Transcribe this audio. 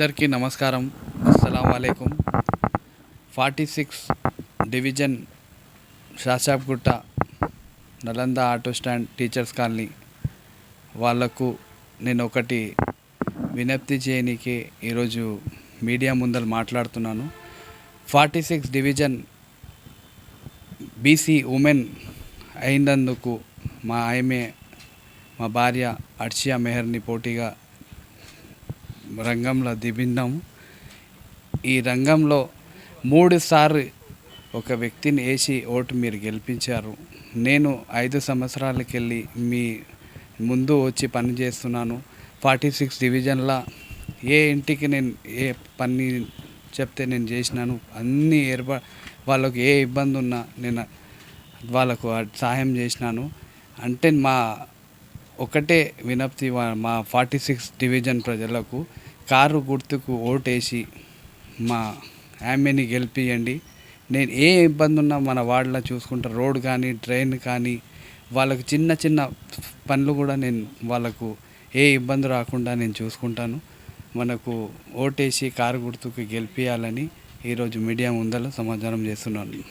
అందరికీ నమస్కారం. అస్సలం వాలేకుం forty six division Shashabgutta Nalanda auto stand teachers colony వాళ్ళకు నేను ఒకటి విజ్ఞప్తి చేయనీకి ఈరోజు మీడియా ముందర మాట్లాడుతున్నాను. Forty six division BC women అయినందుకు మా ఆమె మా భార్య అర్షియా మెహర్ని పోటీగా రంగంలో దిగిందాము ఈ రంగంలో మూడు సార్లు ఒక వ్యక్తిని వేసి ఓటు మీరు గెలిపించారు. నేను ఐదు సంవత్సరాలకి వెళ్ళి మీ ముందు వచ్చి పని చేస్తున్నాను. ఫార్టీ సిక్స్ డివిజన్లో ఏ ఇంటికి నేను ఏ పని చెప్తే నేను చేసినాను. అన్నీ ఏర్పా వాళ్ళకు ఏ ఇబ్బంది ఉన్నా నేను వాళ్ళకు సహాయం చేసినాను. అంటే మా ఒకటే వినప్తి మా ఫార్టీ సిక్స్ డివిజన్ ప్రజలకు కారు గుర్తుకు ఓటేసి మా ఆమెని గెలిపియండి. నేను ఏ ఇబ్బంది ఉన్నా మన వార్డులో చూసుకుంటా రోడ్ కానీ ట్రైన్ కానీ వాళ్ళకు చిన్న చిన్న పనులు కూడా నేను వాళ్ళకు ఏ ఇబ్బంది రాకుండా నేను చూసుకుంటాను. మనకు ఓటేసి కారు గుర్తుకు గెలిపించాలని ఈరోజు మీడియా ముందర సమాచారం చేస్తున్నాను.